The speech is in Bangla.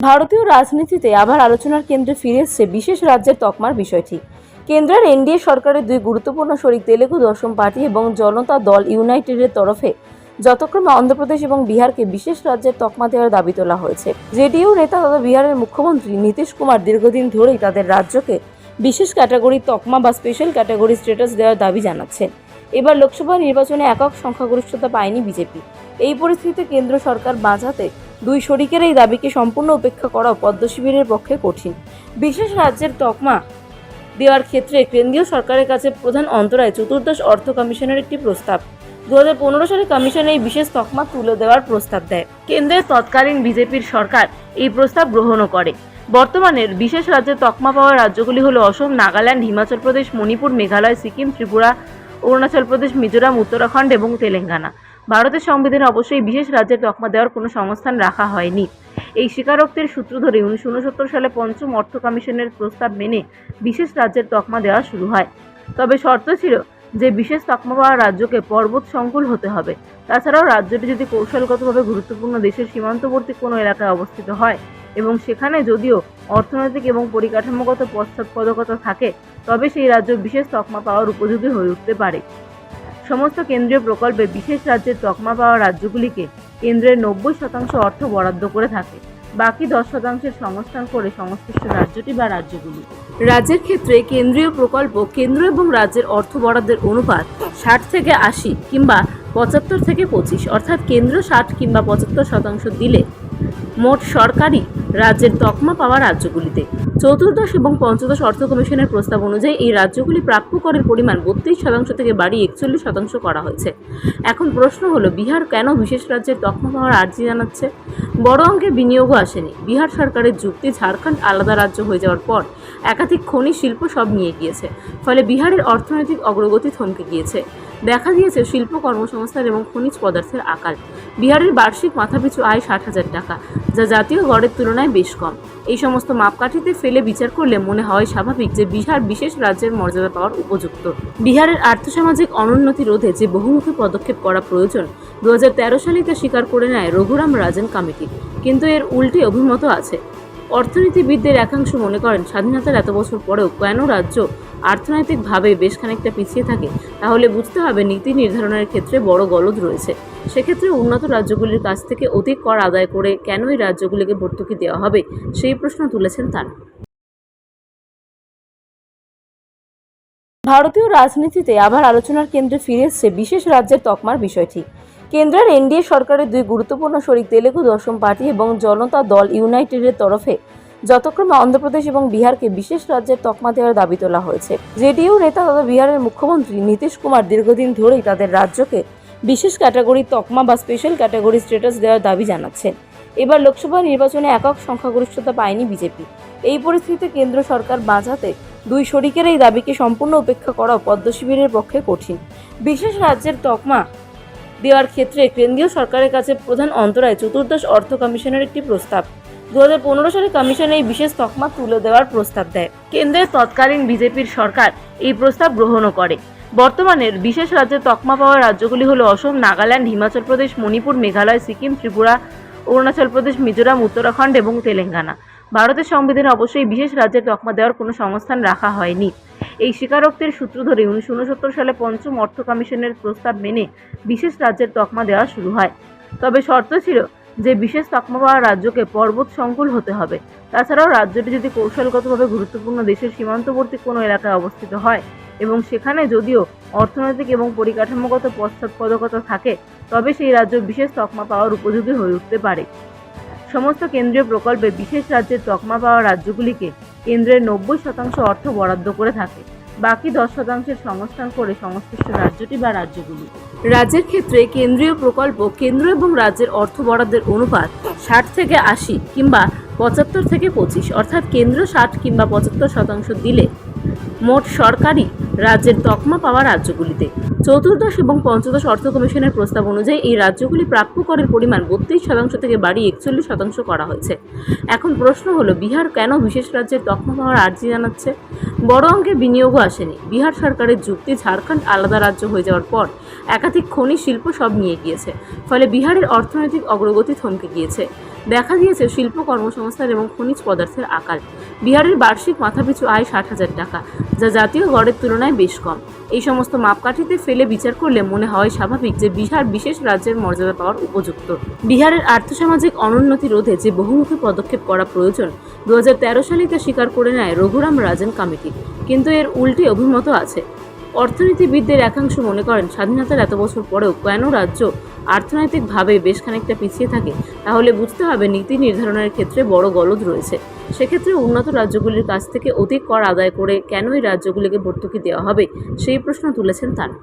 ভারতীয় রাজনীতিতে আবার আলোচনার কেন্দ্রে ফিরে এসছে বিশেষ রাজ্যের তকমার বিষয়টি। কেন্দ্রের এনডিএ সরকারের দুই গুরুত্বপূর্ণ শরিক তেলেগু দশম পার্টি এবং জনতা দল ইউনাইটেডের তরফে যতক্রমে অন্ধ্রপ্রদেশ এবং বিহারকে বিশেষ রাজ্যের তকমা দেওয়ার দাবি তোলা হয়েছে। জেডিইউ নেতা তথা বিহারের মুখ্যমন্ত্রী নীতিশ কুমার দীর্ঘদিন ধরেই তাদের রাজ্যকে বিশেষ ক্যাটাগরি তকমা বা স্পেশাল ক্যাটাগরি স্ট্যাটাস দেওয়ার দাবি জানাচ্ছেন। এবার লোকসভা নির্বাচনে একক সংখ্যাগরিষ্ঠতা পায়নি বিজেপি। এই পরিস্থিতিতে কেন্দ্র সরকার বাঁচাতে দুই শরিকের এই দাবিকে সম্পূর্ণ উপেক্ষা করাও পদ্ম শিবিরের পক্ষে কঠিন। বিশেষ রাজ্যের তকমা দেওয়ার ক্ষেত্রে কেন্দ্রীয় সরকারের কাছে প্রধান অন্তরায় চতুর্দশ অর্থ কমিশনের একটি প্রস্তাব। দু হাজার পনেরো সালে কমিশন এই বিশেষ তকমা তুলে দেওয়ার প্রস্তাব দেয়। কেন্দ্রের তৎকালীন বিজেপির সরকার এই প্রস্তাব গ্রহণও করে। বর্তমানের বিশেষ রাজ্যে তকমা পাওয়া রাজ্যগুলি হলো অসম, নাগাল্যান্ড, হিমাচল প্রদেশ, মণিপুর, মেঘালয়, সিকিম, ত্রিপুরা, অরুণাচল প্রদেশ, মিজোরাম, উত্তরাখণ্ড এবং তেলেঙ্গানা। ভারতের সংবিধানে অবশ্যই বিশেষ রাজ্যের তকমা দেওয়ার কোনো সংস্থান রাখা হয়নি। এই স্বীকারোক্তির সূত্র ধরে উনিশশো উনসত্তর সালে পঞ্চম অর্থ কমিশনের প্রস্তাব মেনে বিশেষ রাজ্যের তকমা দেওয়া শুরু হয়। তবে শর্ত ছিল যে বিশেষ তকমা পাওয়া রাজ্যকে পর্বত সংকুল হতে হবে। তাছাড়াও রাজ্যটি যদি কৌশলগতভাবে গুরুত্বপূর্ণ দেশের সীমান্তবর্তী কোনো এলাকায় অবস্থিত হয় এবং সেখানে যদিও অর্থনৈতিক এবং পরিকাঠামোগত পশ্চাৎপদকতা থাকে, তবে সেই রাজ্য বিশেষ তকমা পাওয়ার উপযোগী হয়ে উঠতে পারে। সমস্ত কেন্দ্রীয় প্রকল্পে বিশেষ রাজ্যের তকমা পাওয়া রাজ্যগুলিকে কেন্দ্রের নব্বই শতাংশ অর্থ বরাদ্দ করে থাকে। বাকি দশ শতাংশের সংস্থান করে সংশ্লিষ্ট রাজ্যটি বা রাজ্যগুলি। রাজ্যের ক্ষেত্রে কেন্দ্রীয় প্রকল্প কেন্দ্র এবং রাজ্যের অর্থ বরাদ্দের অনুপাত ষাট থেকে আশি কিংবা পঁচাত্তর থেকে পঁচিশ, অর্থাৎ কেন্দ্র ষাট কিংবা পঁচাত্তর শতাংশ দিলে মোট সরকারি রাজ্যের তকমা পাওয়া রাজ্যগুলিতে। চতুর্দশ এবং পঞ্চদশ অর্থ কমিশনের প্রস্তাব অনুযায়ী এই রাজ্যগুলি প্রাপ্য করের পরিমাণ বত্রিশ শতাংশ থেকে বাড়িয়ে একচল্লিশ শতাংশ করা হয়েছে। এখন প্রশ্ন হলো, বিহার কেন বিশেষ রাজ্যের তকমা পাওয়ার আর্জি জানাচ্ছে? বড় অঙ্কের বিনিয়োগও আসেনি। বিহার সরকারের যুক্তি, ঝাড়খণ্ড আলাদা রাজ্য হয়ে যাওয়ার পর একাধিক খনি শিল্প সব নিয়ে গিয়েছে, ফলে বিহারের অর্থনৈতিক অগ্রগতি থমকে গিয়েছে। দেখা দিয়েছে শিল্প কর্মসংস্থান এবং খনিজ পদার্থের আকাল বিহারের বার্ষিক মাথাপিছু আয় ষাট হাজার টাকা, যা জাতীয় গড়ের তুলনায় বেশ কম। এই সমস্ত মাপকাঠিতে ফেলে বিচার করলে মনে হয় স্বাভাবিক যে বিহার বিশেষ রাজ্যের মর্যাদা পাওয়ার উপযুক্ত। বিহারের আর্থসামাজিক অনুন্নতি রোধে যে বহুমুখী পদক্ষেপ করা প্রয়োজন দু সালে তা স্বীকার করে নেয় রঘুরাম রাজেন কমিটি কিন্তু এর উল্টে অভিমত আছে। অর্থনীতিবিদদের একাংশ মনে করেন স্বাধীনতার এত বছর পরেও কেন রাজ্য অর্থনৈতিকভাবে বেশ খানিকটা পিছিয়ে থাকে, তাহলে বুঝতে হবে নীতি নির্ধারণের ক্ষেত্রে বড় গলদ রয়েছে। সেক্ষেত্রে উন্নত রাজ্যগুলির কাছ থেকে অধিক কর আদায় করে কেন এই রাজ্যগুলিকে ভর্তুকি দেওয়া হবে, সেই প্রশ্ন তুলেছেন তারা। ভারতীয় রাজনীতিতে আবার আলোচনার কেন্দ্রে ফিরে এসছে বিশেষ রাজ্যের তকমার বিষয়টি কেন্দ্রের এনডিএ সরকারের দুই গুরুত্বপূর্ণ শরিক তেলেগু, দশম পার্টি এবং জনতা দল ইউনাইটেডের তরফে যতক্রমে অন্ধ্রপ্রদেশ এবং বিহারকে বিশেষ রাজ্যের তকমা দেওয়ার দাবি তোলা হয়েছে। জেডিইউ নেতা তথা বিহারের মুখ্যমন্ত্রী নীতিশ কুমার দীর্ঘদিন ধরেই তাদের রাজ্যকে বিশেষ ক্যাটাগরি তকমা বা স্পেশাল ক্যাটাগরি স্ট্যাটাস দেওয়ার দাবি জানাচ্ছেন। এবার লোকসভা নির্বাচনে একক সংখ্যাগরিষ্ঠতা পায়নি বিজেপি। এই পরিস্থিতিতে কেন্দ্র সরকার বাঁচাতে দুই শরিকের এই দাবিকে সম্পূর্ণ উপেক্ষা করাও পদ্মশিবিরের পক্ষে কঠিন। বিশেষ রাজ্যের তকমা দেওয়ার ক্ষেত্রে কেন্দ্রীয় সরকারের কাছে প্রধান অন্তরায় চতুর্দশ অর্থ কমিশনের একটি প্রস্তাব। দু পনেরো সালে কমিশন এই বিশেষ তকমা তুলে দেওয়ার প্রস্তাব দেয়। কেন্দ্রের তৎকালীন বিজেপির সরকার এই প্রস্তাব গ্রহণও করে। বর্তমানের বিশেষ রাজ্যে তকমা পাওয়া রাজ্যগুলি হলো অসম, নাগাল্যান্ড, হিমাচল প্রদেশ, মণিপুর, মেঘালয়, সিকিম, ত্রিপুরা, অরুণাচল প্রদেশ, মিজোরাম, উত্তরাখণ্ড এবং তেলেঙ্গানা। ভারতের সংবিধানে অবশ্যই বিশেষ রাজ্যের তকমা দেওয়ার কোনো সংস্থান রাখা হয়নি। এই স্বীকারোক্তির সূত্র ধরে উনিশশো উনসত্তর সালে পঞ্চম অর্থ কমিশনের প্রস্তাব মেনে বিশেষ রাজ্যের তকমা দেওয়া শুরু হয়। তবে শর্ত ছিল যে বিশেষ তকমা পাওয়া রাজ্যকে পর্বত সংকুল হতে হবে। তাছাড়াও রাজ্যটি যদি কৌশলগতভাবে গুরুত্বপূর্ণ দেশের সীমান্তবর্তী কোনো এলাকায় অবস্থিত হয় এবং সেখানে যদিও অর্থনৈতিক এবং পরিকাঠামোগত পশ্চাৎপদকতা থাকে, তবে সেই রাজ্য বিশেষ তকমা পাওয়ার উপযোগী হয়ে উঠতে পারে। সমস্ত কেন্দ্রীয় প্রকল্পে বিশেষ রাজ্যের তকমা পাওয়া রাজ্যগুলিকে কেন্দ্রের নব্বই শতাংশ অর্থ বরাদ্দ করে থাকে। বাকি দশ শতাংশের সংস্থান করে সংশ্লিষ্ট রাজ্যটি বা রাজ্যগুলি। রাজ্যের ক্ষেত্রে কেন্দ্রীয় প্রকল্প কেন্দ্র এবং রাজ্যের অর্থ বরাদ্দের অনুপাত ষাট থেকে আশি কিংবা পঁচাত্তর থেকে পঁচিশ। অর্থাৎ কেন্দ্র ষাট কিংবা পঁচাত্তর শতাংশ দিলে মোট সরকারি রাজ্যের তকমা পাওয়া রাজ্যগুলিতে। চতুর্দশ এবং পঞ্চদশ অর্থ কমিশনের প্রস্তাব অনুযায়ী এই রাজ্যগুলি প্রাপ্য করের পরিমাণ বত্রিশ শতাংশ থেকে বাড়িয়ে একচল্লিশ শতাংশ করা হয়েছে। এখন প্রশ্ন হলো, বিহার কেন বিশেষ রাজ্যের তকমা পাওয়ার আর্জি জানাচ্ছে? বড় অঙ্কের বিনিয়োগও আসেনি। বিহার সরকারের যুক্তি, ঝাড়খণ্ড আলাদা রাজ্য হয়ে যাওয়ার পর একাধিক খনি শিল্প সব নিয়ে গিয়েছে। ফলে বিহারের অর্থনৈতিক অগ্রগতি থমকে গিয়েছে। দেখা দিয়েছে শিল্প কর্মসংস্থান এবং খনিজ পদার্থের আকার। বিহারের বার্ষিক মাথাপিছু আয় ষাট হাজার টাকা, যা জাতীয় গড়ের তুলনায় বেশ কম। এই সমস্ত মাপকাঠিতে ফেলে বিচার করলে মনে হয় স্বাভাবিক যে বিহার বিশেষ রাজ্যের মর্যাদা পাওয়ার উপযুক্ত। বিহারের আর্থসামাজিক অনুন্নতি রোধে যে বহুমুখী পদক্ষেপ করা প্রয়োজন দু সালে তা স্বীকার করে নেয় রঘুরাম রাজন কমিটি। কিন্তু এর উল্টে অভিমত আছে। অর্থনীতিবিদদের একাংশ মনে করেন স্বাধীনতার এত বছর পরেও কেন রাজ্য অর্থনৈতিকভাবে বেশ খানিকটা পিছিয়ে থাকে, তাহলে বুঝতে হবে নীতি নির্ধারণের ক্ষেত্রে বড় গলদ রয়েছে। সেক্ষেত্রে উন্নত রাজ্যগুলির কাছ থেকে অধিক কর আদায় করে কেন এই রাজ্যগুলিকে ভর্তুকি দেওয়া হবে, সেই প্রশ্ন তুলেছেন তারা।